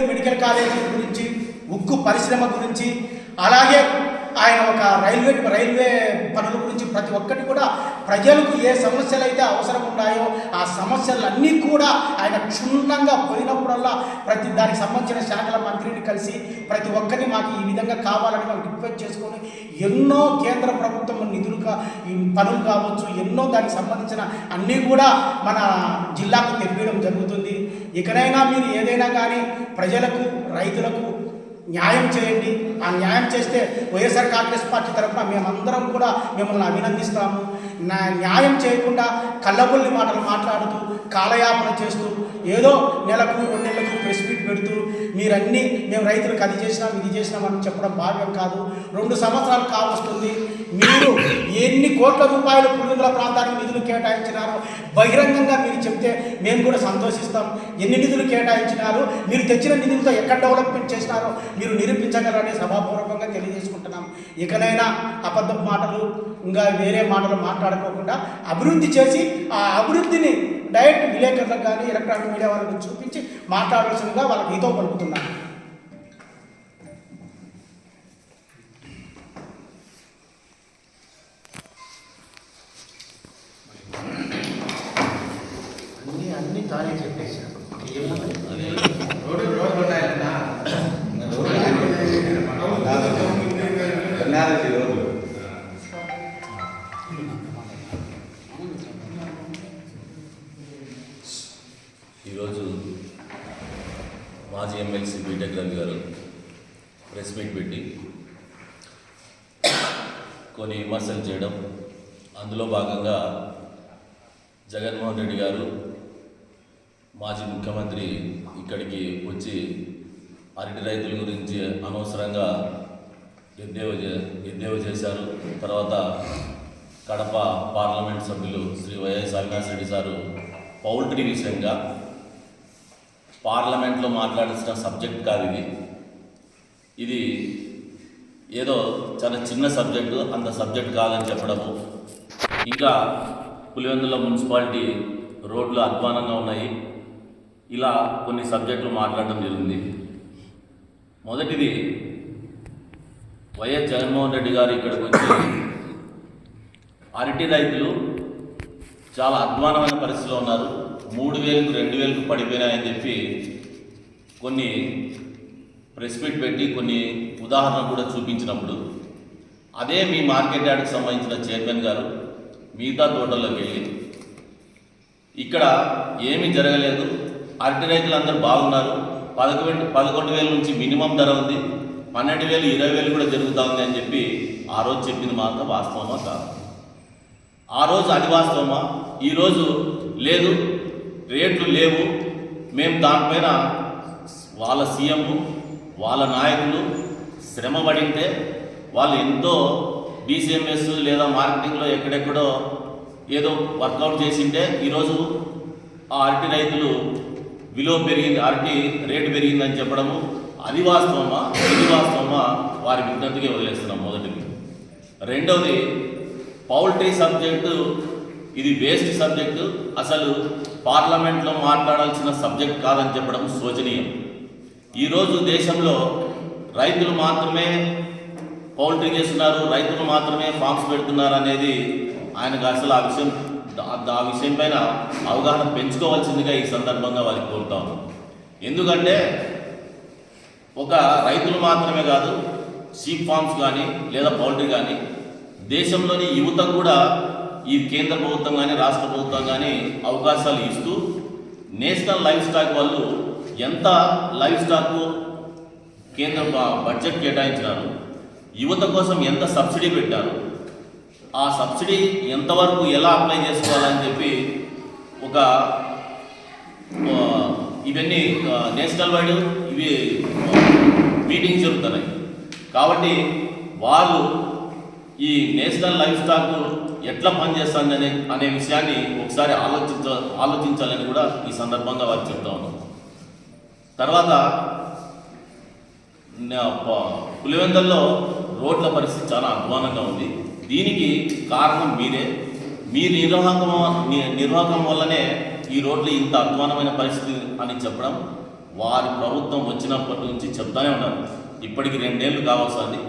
Medical college గురించి ఉక్కు పరిశ్రమ గురించి అలాగే ఆయన ఒక రైల్వే రైల్వే పనుల గురించి ప్రతి ఒక్కటి కూడా ప్రజలకు ఏ సమస్యలు అయితే అవసరం ఉన్నాయో ఆ సమస్యలన్నీ కూడా ఆయన క్షుణ్ణంగా పోయినప్పుడల్లా ప్రతి దానికి సంబంధించిన శాఖల మంత్రిని కలిసి ప్రతి ఒక్కరిని మాకు ఈ విధంగా కావాలని మాకు రిక్వెస్ట్ చేసుకొని ఎన్నో కేంద్ర ప్రభుత్వం నిధులు ఈ పనులు కావచ్చు ఎన్నో దానికి సంబంధించిన అన్నీ కూడా మన జిల్లాకు తెలియడం జరుగుతుంది. ఇకనైనా మీరు ఏదైనా కానీ ప్రజలకు రైతులకు న్యాయం చేయండి. ఆ న్యాయం చేస్తే వైఎస్ఆర్ కాంగ్రెస్ పార్టీ తరఫున మేమందరం కూడా మిమ్మల్ని అభినందిస్తాము. నా న్యాయం చేయకుండా కళ్ళబుల్లి మాటలు మాట్లాడుతూ కాలయాపన చేస్తూ ఏదో నెలకు రెండు నెలలకు ప్రెస్ మీట్ పెడుతూ మీరన్నీ మేము రైతులకు అది చేసినాం ఇది చేసినాం అని చెప్పడం భావ్యం కాదు. రెండు సంవత్సరాలు కావస్తుంది. మీరు ఎన్ని కోట్ల రూపాయలు పురుగుల ప్రాంతానికి నిధులు కేటాయించినారో బహిరంగంగా మీరు చెప్తే మేము కూడా సంతోషిస్తాం. ఎన్ని నిధులు కేటాయించినారు మీరు తెచ్చిన నిధులతో ఎక్కడ డెవలప్మెంట్ చేసినారో మీరు నిరూపించగలరని సభాపూర్వకంగా తెలియజేసుకుంటున్నాం. ఇకనైనా అబద్ధపు మాటలు ఇంకా వేరే మాటలు మాట్లాడుకోకుండా అభివృద్ధి చేసి ఆ అభివృద్ధిని డైరెక్ట్ విలేకరులకు కానీ ఎలక్ట్రానిక్ మీడియా వాళ్ళకి చూపించి మాట్లాడాల్సిందిగా వాళ్ళకి ఈతో పలుకుతున్నాను. అన్ని అన్ని తానే చెప్పేశారు ఏముంది? మాజీ ఎమ్మెల్సీ బీటెక్ రవి గారు ప్రెస్ మీట్ పెట్టి కొన్ని విమర్శలు చేయడం. అందులో భాగంగా జగన్మోహన్ రెడ్డి గారు మాజీ ముఖ్యమంత్రి ఇక్కడికి వచ్చి అరటి రైతుల గురించి అనవసరంగా ఎద్దేవా చే ఎద్దేవా చేశారు. తర్వాత కడప పార్లమెంట్ సభ్యులు Shri YS Avinash Reddy sir poultry విషయంగా పార్లమెంట్లో మాట్లాడాల్సిన సబ్జెక్ట్ కాదు ఇది. ఇది ఏదో చాలా చిన్న సబ్జెక్టు అంత సబ్జెక్ట్ కాదని చెప్పడము. ఇంకా పులివెందుల మున్సిపాలిటీ రోడ్లు అధ్వానంగా ఉన్నాయి. ఇలా కొన్ని సబ్జెక్టులు మాట్లాడడం జరిగింది. మొదటిది వైఎస్ జగన్మోహన్ రెడ్డి గారు ఇక్కడికి వచ్చి అరటి రైతులు చాలా అధ్వానమైన పరిస్థితిలో ఉన్నారు. మూడు వేలకు రెండు వేలకు పడిపోయినాయని చెప్పి కొన్ని ప్రెస్ మీట్ పెట్టి కొన్ని ఉదాహరణలు కూడా చూపించినప్పుడు అదే మీ మార్కెట్ యార్డ్కి సంబంధించిన చైర్మన్ గారు మిగతా తోటల్లోకి వెళ్ళి ఇక్కడ ఏమీ జరగలేదు అరటి రైతులందరూ బాగున్నారు పదకొండు పదకొండు వేల నుంచి మినిమం ధర ఉంది పన్నెండు వేలు ఇరవై వేలు కూడా జరుగుతూ ఉంది అని చెప్పి ఆ రోజు చెప్పింది మాత్రం వాస్తవమా కాదు. ఆ రోజు అది వాస్తవమా? ఈరోజు లేదు రేట్లు లేవు. మేము దానిపైన వాళ్ళ సీఎం వాళ్ళ నాయకులు శ్రమ పడింటే వాళ్ళు ఎంతో బీసీఎంఎస్ లేదా మార్కెటింగ్లో ఎక్కడెక్కడో ఏదో వర్కౌట్ చేసింటే ఈరోజు ఆ అరటి రైతులు విలువ పెరిగింది అరటి రేటు పెరిగిందని చెప్పడము అది వాస్తవమా? ఇది వాస్తవమా? వారి విజ్ఞప్తిగా వదిలేస్తున్నాం మొదటిది. రెండవది పౌల్ట్రీ సబ్జెక్టు ఇది వేస్ట్ సబ్జెక్టు. అసలు పార్లమెంట్లో మాట్లాడాల్సిన సబ్జెక్ట్ కాదని చెప్పడం శోచనీయం. ఈరోజు దేశంలో రైతులు మాత్రమే పౌల్ట్రీ చేస్తున్నారు రైతులు మాత్రమే ఫామ్స్ పెడుతున్నారు అనేది ఆయనకు అసలు ఆ విషయం దా- ఆ విషయం పైన అవగాహన పెంచుకోవాల్సిందిగా ఈ సందర్భంగా వారికి కోరుతాం ఎందుకంటే ఒక రైతులు మాత్రమే కాదు షీప్ ఫార్మ్స్ కానీ లేదా పౌల్ట్రీ కానీ దేశంలోని యువత కూడా ఈ కేంద్ర ప్రభుత్వం కానీ రాష్ట్ర ప్రభుత్వం కానీ అవకాశాలు ఇస్తూ నేషనల్ లైఫ్ స్టాక్ వాళ్ళు ఎంత లైఫ్ స్టాక్ కేంద్ర బడ్జెట్ కేటాయించినారు యువత కోసం ఎంత సబ్సిడీ పెట్టారు ఆ సబ్సిడీ ఎంతవరకు ఎలా అప్లై చేసుకోవాలని చెప్పి ఒక ఇవన్నీ నేషనల్ వైడ్ ఇవి మీటింగ్స్ జరుగుతున్నాయి. కాబట్టి వాళ్ళు ఈ నేషనల్ లైఫ్ స్టాక్ ఎట్లా పనిచేస్తుంది అనే అనే విషయాన్ని ఒకసారి ఆలోచించ ఆలోచించాలని కూడా ఈ సందర్భంగా వారు చెప్తా ఉన్నాం తర్వాత పులివెందల్లో రోడ్ల పరిస్థితి చాలా అధ్వానంగా ఉంది. దీనికి కారణం మీరే. మీ నిర్వాహకం నిర్వాహకం వల్లనే ఈ రోడ్లు ఇంత అధ్వానమైన పరిస్థితి అని చెప్పడం వారి ప్రభుత్వం వచ్చినప్పటి నుంచి చెప్తానే ఉన్నారు. ఇప్పటికి రెండేళ్ళు కావాల్సింది.